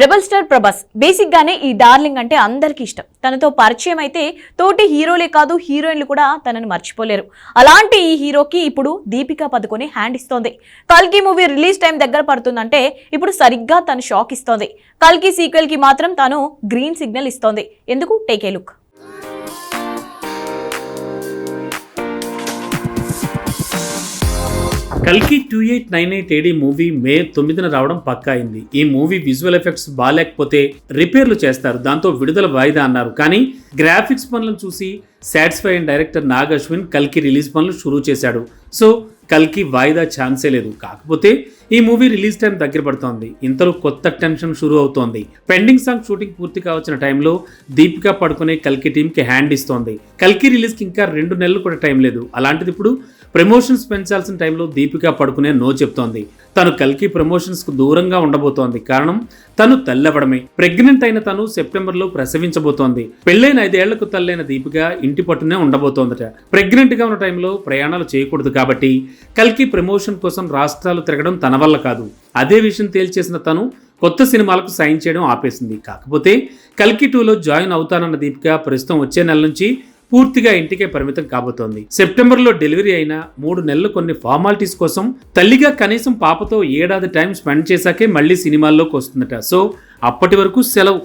Rebel star Prabhas. Basic గానే ఈ darling అంటే అందరికీ ఇష్టం. తనతో పరిచయం అయితే తోటి హీరోలే కాదు హీరోయిన్లు కూడా తనను మర్చిపోలేరు. అలాంటి ఈ హీరోకి ఇప్పుడు దీపికా పదుకొని హ్యాండ్ ఇస్తోంది. కల్కి మూవీ రిలీజ్ టైం దగ్గర పడుతుందంటే ఇప్పుడు సరిగ్గా తను షాక్ ఇస్తోంది. కల్కి సీక్వెల్కి మాత్రం తాను గ్రీన్ సిగ్నల్ ఇస్తోంది. ఎందుకు? టేకే లుక్ కల్కి two eight nine eight AD movie May తొమ్మిదిన రావడం పక్కా అయింది. ఈ మూవీ విజువల్ ఎఫెక్ట్స్ బాగాలేకపోతే రిపేర్లు చేస్తారు. దాంతో విడుదల వాయిదా అన్నారు. కానీ గ్రాఫిక్స్ పనులను చూసి సాటిస్ఫై అయిన డైరెక్టర్ నాగ్ అశ్విన్ కల్కి రిలీజ్ పనులు షురూ చేశాడు. సో కల్కి వాయిదా ఛాన్సే లేదు. కాకపోతే ఈ మూవీ రిలీజ్ టైం దగ్గర పడుతోంది. ఇంతలో కొత్త టెన్షన్ షురూ అవుతోంది. పెండింగ్ సాంగ్ షూటింగ్ పూర్తి కావచ్చిన టైంలో దీపికా పడుకునే కల్కి టీంకి హ్యాండ్ ఇస్తోంది. కల్కి రిలీజ్కి ఇంకా రెండు నెలలు కూడా టైం లేదు. అలాంటిది ఇప్పుడు ప్రమోషన్స్ పెంచాల్సిన టైంలో దీపికా పడుకునే నో చెప్తోంది. తను కల్కి ప్రమోషన్స్కు దూరంగా ఉండబోతోంది. కారణం తను తల్లవడమే. ప్రెగ్నెంట్ అయిన తను సెప్టెంబర్లో ప్రసవించబోతోంది. పెళ్ళైన ఐదేళ్ళకు తల్లైన దీపిక ఇంటి పట్టునే ఉండబోతోందట. ప్రెగ్నెంట్గా ఉన్న టైంలో ప్రయాణాలు చేయకూడదు కాబట్టి కల్కి ప్రమోషన్ కోసం రాష్ట్రాలు తిరగడం తన వల్ల కాదు. అదే విషయం తేల్చేసిన తను కొత్త సినిమాలకు సైన్ చేయడం ఆపేసింది. కాకపోతే కల్కి టూలో జాయిన్ అవుతానన్న దీపిక ప్రస్తుతం వచ్చే నెల నుంచి పూర్తిగా ఇంటికే పరిమితం కాబోతోంది. సెప్టెంబర్లో డెలివరీ అయిన మూడు నెలలు కొన్ని ఫార్మాలిటీస్ కోసం తల్లిగా కనీసం పాపతో ఏడాది టైం స్పెండ్ చేశాకే మళ్ళీ సినిమాల్లోకి వస్తుందట. సో అప్పటి వరకు సెలవు.